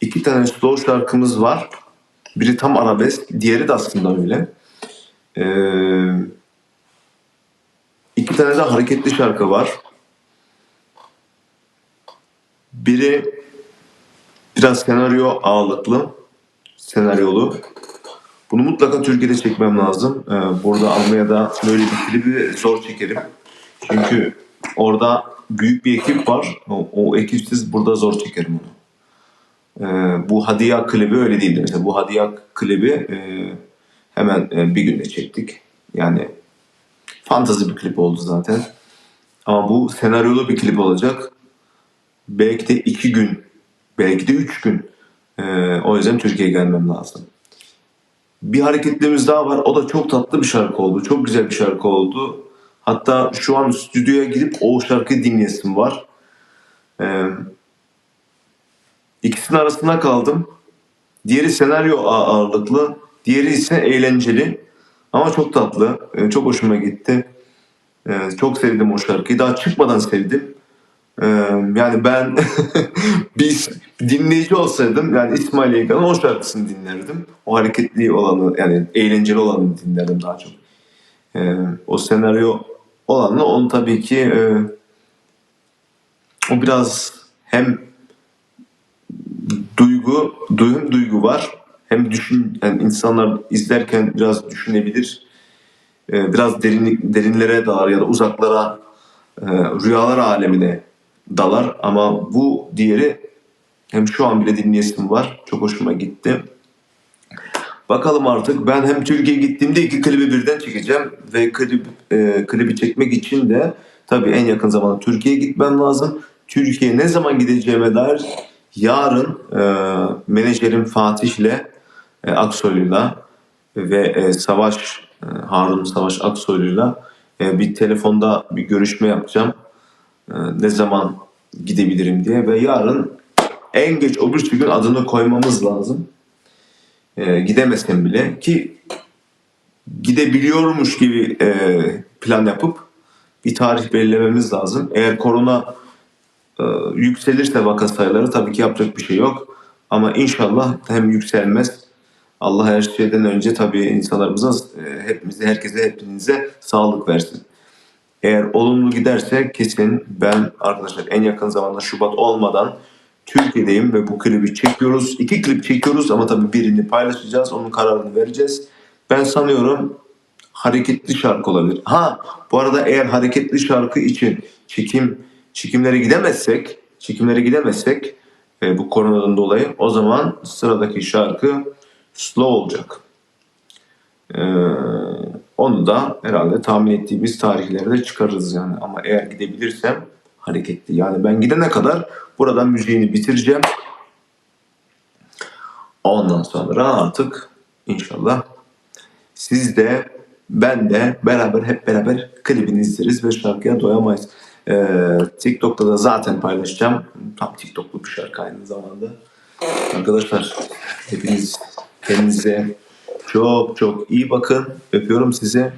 iki tane slow şarkımız var. Biri tam arabesk, diğeri de aslında öyle. Ee, iki tane de hareketli şarkı var. Biri biraz senaryo ağırlıklı, senaryolu. Bunu mutlaka Türkiye'de çekmem lazım. Ee, burada Almanya'da böyle bir klibi zor çekerim. Çünkü orada büyük bir ekip var. O, o ekipsiz burada zor çekerim onu. Ee, bu Hadiya klibi öyle değildi. Mesela bu Hadiya klibi e, hemen e, bir günde çektik. Yani fantazi bir klip oldu zaten. Ama bu senaryolu bir klip olacak. Belki de iki gün, belki de üç gün. Ee, o yüzden Türkiye'ye gelmem lazım. Bir hareketlerimiz daha var. O da çok tatlı bir şarkı oldu. Çok güzel bir şarkı oldu. Hatta şu an stüdyoya gidip o şarkıyı dinleyesim var. Ee, ikisinin arasında kaldım. Diğeri senaryo ağ- ağırlıklı. Diğeri ise eğlenceli. Ama çok tatlı. Ee, çok hoşuma gitti. Ee, çok sevdim o şarkıyı. Daha çıkmadan sevdim. Ee, yani ben biz dinleyici olsaydım yani İsmail Yaygan'ın o şarkısını dinlerdim. O hareketli olanı yani eğlenceli olanı dinlerdim daha çok. O senaryo olanı onu tabii ki e, o biraz hem duygu, duyum duygu var. Hem düşün, yani insanlar izlerken biraz düşünebilir. Ee, biraz derinlik, derinlere dalar ya da uzaklara, e, rüyalar alemine dalar. Ama bu diğeri hem şu an bile dinleyesim var. Çok hoşuma gitti. Bakalım artık ben hem Türkiye'ye gittiğimde iki klibi birden çekeceğim ve klip e, klibi çekmek için de tabii en yakın zamanda Türkiye'ye gitmem lazım. Türkiye'ye ne zaman gideceğime dair yarın e, menajerim Fatih'le e, Aksoylu'yla ve e, Savaş e, Harun Savaş Aksoylu'yla e, bir telefonda bir görüşme yapacağım. E, ne zaman gidebilirim diye ve yarın en geç öbür gün adını koymamız lazım. E, gidemesem bile ki gidebiliyormuş gibi e, plan yapıp bir tarih belirlememiz lazım. Eğer korona e, yükselirse vaka sayıları tabii ki yapacak bir şey yok. Ama inşallah hem yükselmez. Allah her şeyden önce tabii insanlarımıza, e, hepimize, herkese, hepinize sağlık versin. Eğer olumlu giderse kesin ben arkadaşlar en yakın zamanda Şubat olmadan Türkiye'deyim ve bu klibi çekiyoruz. İki klip çekiyoruz ama tabii birini paylaşacağız. Onun kararını vereceğiz. Ben sanıyorum hareketli şarkı olabilir. Ha bu arada eğer hareketli şarkı için çekim çekimlere gidemezsek, çekimlere gidemezsek e, bu koronadan dolayı o zaman sıradaki şarkı slow olacak. Ee, onu da herhalde tahmin ettiğimiz tarihlerde çıkarırız yani. Ama eğer gidebilirsem hareketli. Yani ben gidene kadar buradan müziğini bitireceğim. Ondan sonra artık inşallah siz de ben de beraber hep beraber klibini izleriz ve şarkıya doyamayız. Ee, TikTok'ta da zaten paylaşacağım. Tam TikTok'lu bir şarkı aynı zamanda. Arkadaşlar hepiniz kendinize çok çok iyi bakın. Öpüyorum sizi.